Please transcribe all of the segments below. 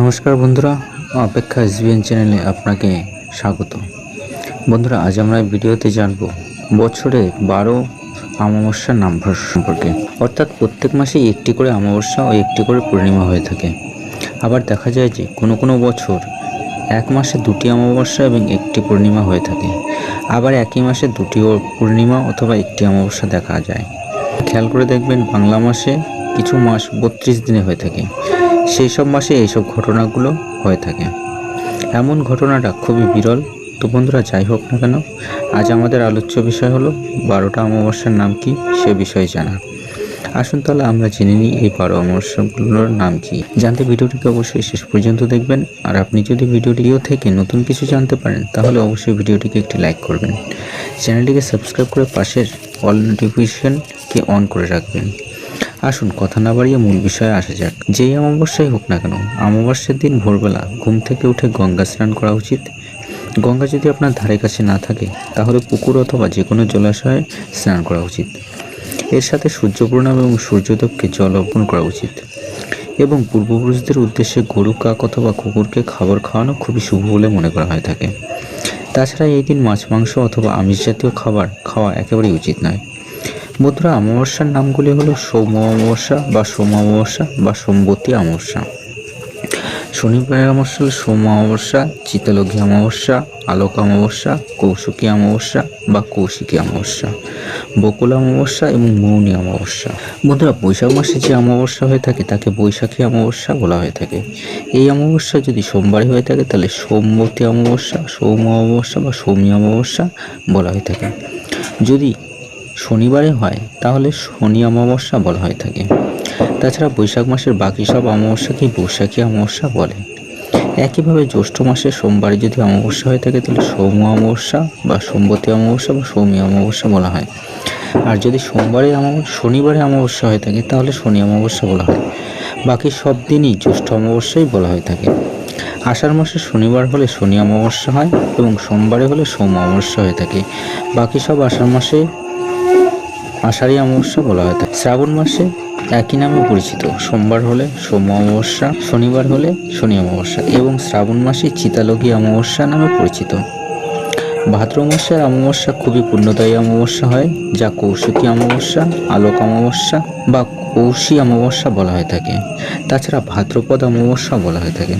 নমস্কার বন্ধুরা, অপেক্ষা এসবিএন চ্যানেলে আপনাকে স্বাগত। বন্ধুরা, আজ আমরা ভিডিওতে জানব বছরে বারো অমাবস্যার নামভার সম্পর্কে। অর্থাৎ প্রত্যেক মাসেই একটি করে অমাবস্যা ও একটি করে পূর্ণিমা হয়ে থাকে। আবার দেখা যায় যে কোনো কোনো বছর এক মাসে দুটি অমাবস্যা এবং একটি পূর্ণিমা হয়ে থাকে। আবার একই মাসে দুটি পূর্ণিমা অথবা একটি অমাবস্যা দেখা যায়। খেয়াল করে দেখবেন, বাংলা মাসে কিছু মাস বত্রিশ দিনে হয়ে থাকে। সেই সব মাসে এইসব ঘটনাগুলো হয়ে থাকে। এমন ঘটনাটা খুবই বিরল। তো বন্ধুরা, যাই হোক না কেন, আজ আমাদের আলোচ্য বিষয় হলো, বারোটা অমাবস্যার নাম কি সে বিষয়ে জানা। আসুন তাহলে আমরা জেনে নিই এই বারো অমাবস্যাগুলোর নাম কি। জানতে ভিডিওটিকে অবশ্যই শেষ পর্যন্ত দেখবেন। আর আপনি যদি ভিডিওটিও থেকে নতুন কিছু জানতে পারেন, তাহলে অবশ্যই ভিডিওটিকে একটি লাইক করবেন। চ্যানেলটিকে সাবস্ক্রাইব করে পাশের অল নোটিফিকেশনকে অন করে রাখবেন। আসুন, কথা না বাড়িয়ে মূল বিষয়ে আসা যাক। যেই অমাবস্যাই হোক না কেন, অমাবস্যার দিন ভোরবেলা ঘুম থেকে উঠে গঙ্গা স্নান করা উচিত। গঙ্গা যদি আপনার ধারে কাছে না থাকে, তাহলে পুকুর অথবা যে কোনো জলাশয়ে স্নান করা উচিত। এর সাথে সূর্য প্রণাম এবং সূর্যদেবকে জল অর্পণ করা উচিত। এবং পূর্বপুরুষদের উদ্দেশ্যে গরু, কাক অথবা কুকুরকে খাবার খাওয়ানো খুবই শুভ বলে মনে করা হয়ে থাকে। তাছাড়া এই দিন মাছ, মাংস অথবা আমিষ জাতীয় খাবার খাওয়া একেবারেই উচিত নয়। বন্ধুরা অমাবস্যার নামগুলি হলো সৌম অমাবস্যা বা সোম অমাবস্যা বা সোমবতী অমাবস্যা। শনিবার অমাবস্যা সোম অমাবস্যা চিতলঘী অমাবস্যা, আলোক অমাবস্যা, কৌশিকী অমাবস্যা বা কৌশিকী অমাবস্যা, বকুল অমাবস্যা এবং মৌনী অমাবস্যা। বন্ধুরা বৈশাখ মাসে যে অমাবস্যা হয়ে থাকে তাকে বৈশাখী অমাবস্যা বলা হয়ে থাকে। এই অমাবস্যা যদি সোমবারে হয়ে থাকে তাহলে সোমবতী অমাবস্যা, সৌম অমাবস্যা বা সৌমী অমাবস্যা বলা হয়ে থাকে। যদি শনিবারে হয়, তাহলে শনি অমাবস্যা বলা হয়ে থাকে। তাছাড়া বৈশাখ মাসের বাকি সব অমাবস্যাকেই বৈশাখী অমাবস্যা বলে। একইভাবে জ্যৈষ্ঠ মাসের সোমবারে যদি অমাবস্যা হয়ে থাকে, তাহলে সৌম অমাবস্যা বা সোমবতী অমাবস্যা বা সৌমী অমাবস্যা বলা হয়। আর যদি সোমবারে অমাবস্যা শনিবারে অমাবস্যা হয়ে থাকে, তাহলে শনি অমাবস্যা বলা হয়। বাকি সব দিনই জ্যৈষ্ঠ অমাবস্যাই বলা হয়ে থাকে। আষাঢ় মাসে শনিবার হলে শনি অমাবস্যা হয় এবং সোমবারে হলে সোম অমাবস্যা হয়ে থাকে। বাকি সব আষাঢ় মাসে আষাঢ়ী অমাবস্যা বলা হয়ে থাকে শ্রাবণ মাসে একই নামে পরিচিত। সোমবার হলে সোম অমাবস্যা, শনিবার হলে শনি অমাবস্যা এবং শ্রাবণ মাসে চিতালগী অমাবস্যা নামে পরিচিত। ভাদ্র মাসের অমাবস্যা খুবই পুণ্যদায়ী অমাবস্যা হয়, যা কৌশিকী অমাবস্যা, আলোক অমাবস্যা বা কৌশী অমাবস্যা বলা হয়ে থাকে। তাছাড়া ভাদ্রপদ অমাবস্যা বলা হয়ে থাকে।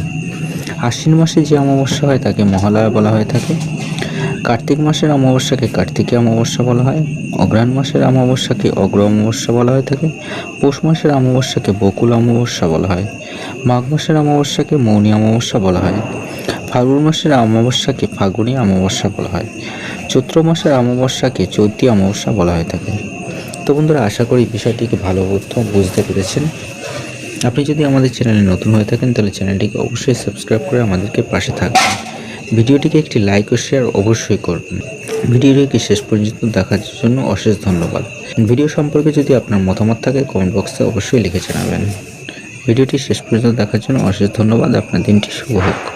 আশ্বিন মাসে যে অমাবস্যা হয় তাকে মহালয়া বলা হয়ে থাকে। কার্তিক মাসের অমাবস্যাকে কার্তিকী অমাবস্যা বলা হয় অগ্রহায়ণ মাসের অমাবস্যাকে অগ্র অমাবস্যা বলা হয়ে থাকে, পৌষ মাসের অমাবস্যাকে বকুল অমাবস্যা বলা হয়, মাঘ মাসের অমাবস্যাকে মৌনী অমাবস্যা বলা হয়, ফাল্গুন মাসের অমাবস্যাকে ফাল্গুনী অমাবস্যা বলা হয়, চৈত্র মাসের অমাবস্যাকে চৈতী অমাবস্যা বলা হয়ে থাকে। তো বন্ধুরা, আশা করি বিষয়টিকে ভালো বুঝতে পেরেছেন। আপনি যদি আমাদের চ্যানেলে নতুন হয়ে থাকেন, তাহলে চ্যানেলটিকে অবশ্যই সাবস্ক্রাইব করে আমাদেরকে পাশে থাকবেন। ভিডিওটিকে একটি লাইক ও শেয়ার অবশ্যই করবেন। ভিডিওটিকে শেষ পর্যন্ত দেখার জন্য অশেষ ধন্যবাদ। ভিডিও সম্পর্কে যদি আপনার মতামত থাকে কমেন্ট বক্সে অবশ্যই লিখে জানাবেন। ভিডিওটি শেষ পর্যন্ত দেখার জন্য অশেষ ধন্যবাদ। আপনার দিনটি শুভ হোক।